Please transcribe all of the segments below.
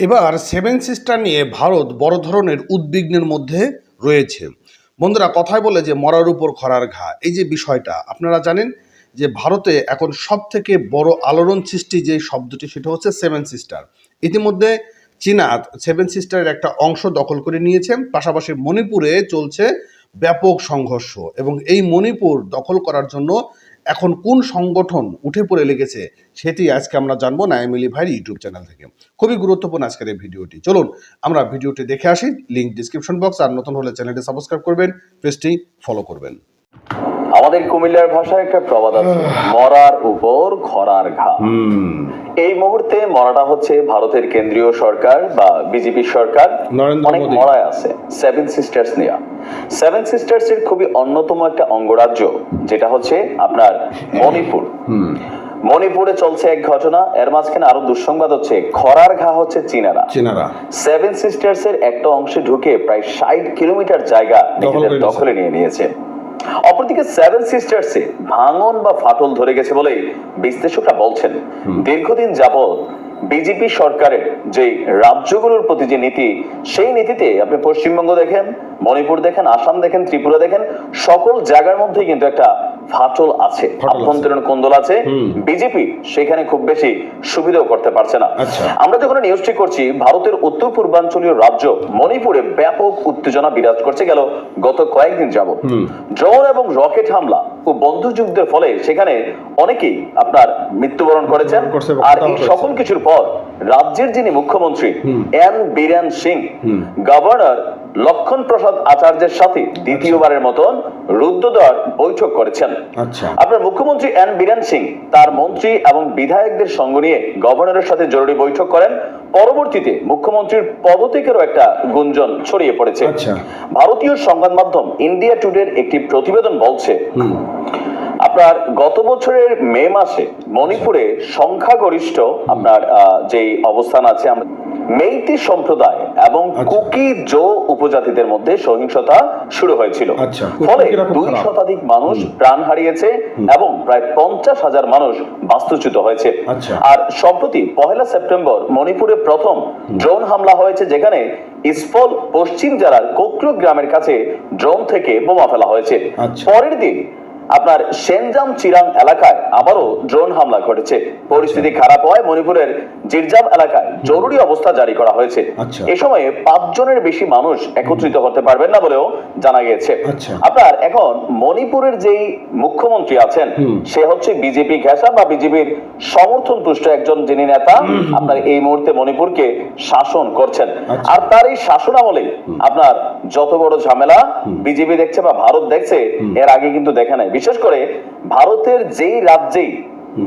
এবার seven sister নিয়ে ভারত বড় ধরনের উদ্বিগ্নের মধ্যে রয়েছে। বন্ধুরা, কথায় বলে যে মরার উপর খরার ঘা, এই যে বিষয়টা, আপনারা জানেন যে ভারতে এখন সব থেকে বড় আলোড়ন সৃষ্টি যে শব্দটি, সেটা হচ্ছে সেভেন সিস্টার ইতিমধ্যে চীনা সেভেন সিস্টারের একটা অংশ দখল করে নিয়েছে, পাশাপাশি মণিপুরে চলছে ব্যাপক সংঘর্ষ এবং এই মণিপুর দখল করার জন্য এখন কোন সংগঠন উঠে পড়ে লেগেছে সেটি আজকে আমরা জানব নায়ামিলি ভাইয়ের ইউটিউব চ্যানেল থেকে। খুবই গুরুত্বপূর্ণ আজকের এই ভিডিওটি। চলুন, আমরা ভিডিওটি দেখে আসি লিঙ্ক ডিসক্রিপশন বক্স আর নতুন হলে চ্যানেলটি সাবস্ক্রাইব করবেন পেজটি ফলো করবেন। আমাদের কুমিল্লার ভাষায় একটা প্রবাদ আছে মরার উপর খরার ঘা। এই মুহূর্তে মরাটা হচ্ছে ভারতের কেন্দ্রীয় সরকার বা বিজেপি সরকার। অনেক মরায় আছে সেভেন সিস্টার্স নিয়ে। সেভেন সিস্টার্স এর খুবই অন্যতম একটা অঙ্গরাজ্য যেটা হচ্ছে আপনার মণিপুর। মণিপুরে চলছে এক ঘটনা এর মাঝখানে আরও দুঃসংবাদ হচ্ছে খরার ঘা হচ্ছে চীনারা। চীনারা। সেভেন সিস্টার্স এর একটা অংশে ঢুকে প্রায় ষাট কিলোমিটার জায়গা দখলে নিয়ে নিয়েছে। অপরদিকে সেভেন সিস্টার্স ভাঙন বা ফাটল ধরে গেছে বলে বিশ্লেষকরা বলছেন। দীর্ঘদিন যাবৎ বিজেপি সরকারের যে রাজ্যগুলোর প্রতি যে নীতি সেই নীতিতে আপনি পশ্চিমবঙ্গ দেখেন মণিপুর দেখেন আসাম দেখেন ত্রিপুরা দেখেন সকল জায়গার মধ্যেই কিন্তু একটা ফাটল আছে। আভ্যন্তরীণ কোন্দল আছে বিজেপি সেখানে খুব বেশি সুবিধাও করতে পারছে না। আচ্ছা। আমরা যখন নিউজটি করছি ভারতের উত্তর পূর্বাঞ্চলীয় রাজ্য মণিপুরে ব্যাপক উত্তেজনা বিরাজ করছে গেল গত কয়েকদিন যাবত ড্রোন এবং রকেট হামলা ও বন্ধুযুদ্ধের ফলে সেখানে অনেকেই আপনার মৃত্যুবরণ করেছেন। আর এই সকল কিছুর পর রাজ্যের যিনি মুখ্যমন্ত্রী। এন বীরেন সিং গভর্নর লক্ষণ প্রসাদ আচার্যের সাথে দ্বিতীয়বারের মতন রুদ্রদ্বার বৈঠক করেছেন। আচ্ছা। আপনার মুখ্যমন্ত্রী এন বীরেন সিং তার মন্ত্রী এবং বিধায়কদের সঙ্গ নিয়ে গভর্নরের সাথে জরুরি বৈঠক করেন। পরবর্তীতে মুখ্যমন্ত্রীর পদত্যাগেরও একটা গুঞ্জন ছড়িয়ে পড়েছে। আচ্ছা। ভারতীয় সংবাদ মাধ্যম ইন্ডিয়া টুডের একটি প্রতিবেদন বলছে আপনার গত বছরের মে মাসে মণিপুরে সংখ্যাগরিষ্ঠ আপনার আহ, যেই অবস্থান আছে আমরা মেইতি সম্প্রদায় এবং আচ্ছা। কুকি জো উপজাতিদের মধ্যে সহিংসতা শুরু হয়েছিল আচ্ছা। ফলে দুই শতাধিক মানুষ প্রাণ হারিয়েছে এবং প্রায় পঞ্চাশ হাজার মানুষ বাস্তুচ্যুত হয়েছে আচ্ছা। আর সম্প্রতি পহেলা সেপ্টেম্বর মণিপুরে প্রথম ড্রোন হামলা হয়েছে যেখানে ইসফল পশ্চিম জেলার কোকরো গ্রামের কাছে ড্রোন থেকে বোমা ফেলা হয়েছে। পরের দিন আপনার সেনজাম চিরাং এলাকায় আবারও ড্রোন হামলা ঘটেছে। পরিস্থিতি খারাপ হয় মণিপুরের জিরজাম এলাকায় জরুরি অবস্থা জারি করা হয়েছে। আচ্ছা। এ সময়ে পাঁচজনের বেশি মানুষ একত্রিত হতে পারবেন না বলেও জানা গিয়েছে। আচ্ছা। আপনার এখন মণিপুরের যেই মুখ্যমন্ত্রী আছেন সে হচ্ছে বিজেপি ঘেঁষা বা বিজেপির সমর্থন পুষ্ট একজন যিনি নেতা আপনার এই মুহূর্তে মণিপুরকে শাসন করছেন। আচ্ছা। আর তার এই শাসন আমলে আপনার যত বড় ঝামেলা বিজেপি দেখছে বা ভারত দেখছে এর আগে কিন্তু দেখে নাই। বিশেষ করে ভারতের যেই রাজ্যেই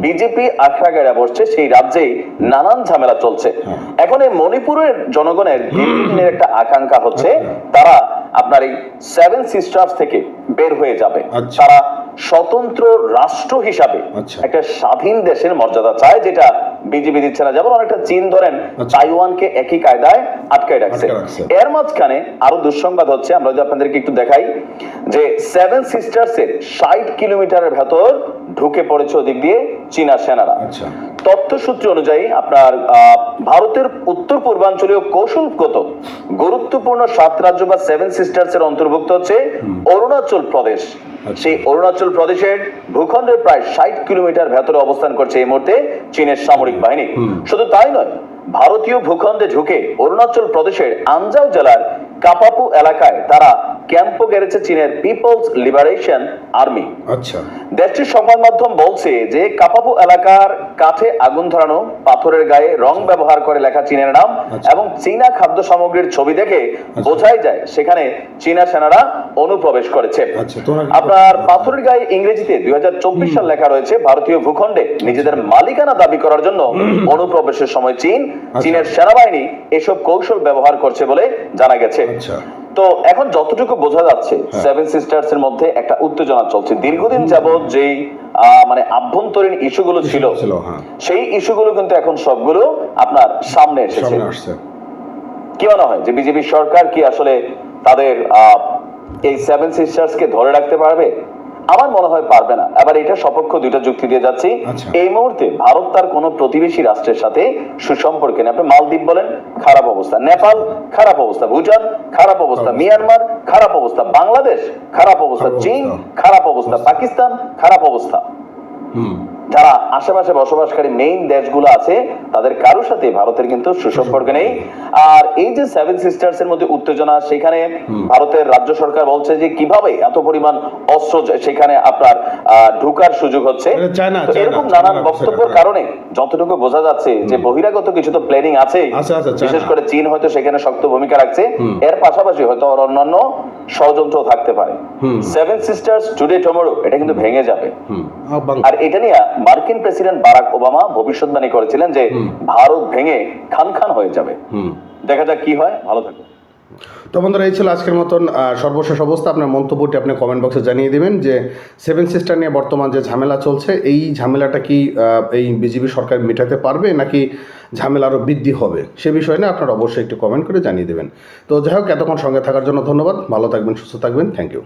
বিজেপি আখড়া গেড়া বসছে সেই রাজ্যেই নানান ঝামেলা চলছে। এখন এই মণিপুরের জনগণের দীর্ঘদিনের একটা আকাঙ্ক্ষা হচ্ছে তারা আপনার এই সেভেন সিস্টার্স থেকে বের হয়ে যাবে আচ্ছা। তারা স্বতন্ত্র রাষ্ট্র হিসাবে আচ্ছা। একটা স্বাধীন দেশের মর্যাদা চায় যেটা বিজেপি দিচ্ছে না। যেমন অনেকটা চীন ধরেন আচ্ছা। তাইওয়ানকে একই কায়দায় আটকায় রাখছে। এর মাঝখানে আরও দুঃসংবাদ হচ্ছে আমরা যদি আপনাদেরকে একটু দেখাই যে সেভেন সিস্টার্স এর ষাট কিলোমিটারের ভেতর ঢুকে পড়েছে ওদিক দিয়ে চীনা সেনারা। আচ্ছা। তথ্য সূত্র অনুযায়ী আপনার আহ, ভারতের উত্তর পূর্বাঞ্চলীয় কৌশলগত গুরুত্বপূর্ণ সাত রাজ্য বা সেভেন সিস্টার্স এর অন্তর্ভুক্ত হচ্ছে অরুণাচল প্রদেশ। সেই অরুণাচল প্রদেশের ভূখণ্ডের প্রায় ষাট কিলোমিটার ভেতরে অবস্থান করছে এই মুহূর্তে চীনের সামরিক বাহিনী। শুধু তাই নয় ভারতীয় ভূখণ্ডে ঢুকে অরুণাচল প্রদেশের আঞ্জাও জেলার কাপাপু এলাকায় তারা ক্যাম্পও গেড়েছে চীনের পিপলস লিবারেশন আর্মি। আচ্ছা। দেশটির সংবাদ মাধ্যম বলছে যে কাপাপু এলাকার কাঠে আগুন ধরানো পাথরের গায়ে রং ব্যবহার করে লেখা চীনের নাম আচ্ছা। এবং চীনা খাদ্য সামগ্রীর ছবি দেখে বোঝাই যায় সেখানে চীনা সেনারা অনুপ্রবেশ করেছে। আচ্ছা, আপনার পাথরের গায়ে ইংরেজিতে দুই হাজার চব্বিশ সাল লেখা রয়েছে ভারতীয় ভূখণ্ডে নিজেদের মালিকানা দাবি করার জন্য অনুপ্রবেশের সময় চীন আচ্ছা। চীনের সেনাবাহিনী এসব কৌশল ব্যবহার করছে বলে জানা গেছে। আচ্ছা। তো এখন যতটুকু বোঝা যাচ্ছে হ্যাঁ। সেভেন সিস্টার্স এর মধ্যে একটা উত্তেজনা চলছে। দীর্ঘদিন যাবৎ যেই মানে আভ্যন্তরীণ ইস্যুগুলো ছিল ছিল, হ্যাঁ। সেই ইস্যুগুলো কিন্তু এখন সবগুলো আপনার সামনে এসেছে। কি মনে হয় যে বিজেপি সরকার কি আসলে তাদের আহ, এই সেভেন সিস্টার্স কে ধরে রাখতে পারবে? আমার মনে হয় পারবে না। এবার এটা সপক্ষ দুইটা যুক্তি দিয়ে যাচ্ছি। আচ্ছা। এই মুহূর্তে ভারত তার কোন প্রতিবেশী রাষ্ট্রের সাথে সুসম্পর্কে নেই। আপনি মালদ্বীপ বলেন খারাপ অবস্থা। নেপাল খারাপ অবস্থা। ভুটান খারাপ অবস্থা। মিয়ানমার খারাপ অবস্থা। বাংলাদেশ খারাপ অবস্থা। চীন খারাপ অবস্থা। পাকিস্তান খারাপ অবস্থা। হুম। যারা আশেপাশে বসবাসকারী মেইন দেশগুলো আছে তাদের কারোর সাথে ভারতের কিন্তু সুসম্পর্ক নেই। আর এই যে সেভেন সিস্টার্স এর মধ্যে উত্তেজনা সেখানে ভারতের রাজ্য সরকার বলছে যে কীভাবে এত পরিমাণ অস্ত্র সেখানে আপনার ঢোকার সুযোগ হচ্ছে। এরকম নানান বক্তব্যের কারণে যতটুকু বোঝা যাচ্ছে যে বহিরাগত কিছু তো প্ল্যানিং আছে। বিশেষ করে চীন হয়তো সেখানে শক্ত ভূমিকা রাখছে। এর পাশাপাশি হয়তো আর অন্যান্য ষড়যন্ত্র থাকতে পারে। সেভেন সিস্টার্স টুডে টুমোরো এটা কিন্তু ভেঙে যাবে। আর এটা নিয়ে মার্কিন প্রেসিডেন্ট বারাক ওবামা ভবিষ্যৎবাণী করেছিলেন যে ভারত ভেঙে খান খান হয়ে যাবে। দেখা যাক কি হয় ভালো থাকুন। তো বন্ধুরা এই ছিল আজকের মতন সর্বশেষ অবস্থা। আপনার মন্তব্যটি আপনি কমেন্ট বক্সে জানিয়ে দেবেন যে সেভেন সিস্টার নিয়ে বর্তমান যে ঝামেলা চলছে এই ঝামেলাটা কি এই বিজেপি সরকার মেটাতে পারবে নাকি ঝামেলা আরও বৃদ্ধি হবে? সে বিষয় নিয়ে আপনারা অবশ্যই একটু কমেন্ট করে জানিয়ে দেবেন। তো যাই হোক এতক্ষণ সঙ্গে থাকার জন্য ধন্যবাদ। ভালো থাকবেন সুস্থ থাকবেন। Thank you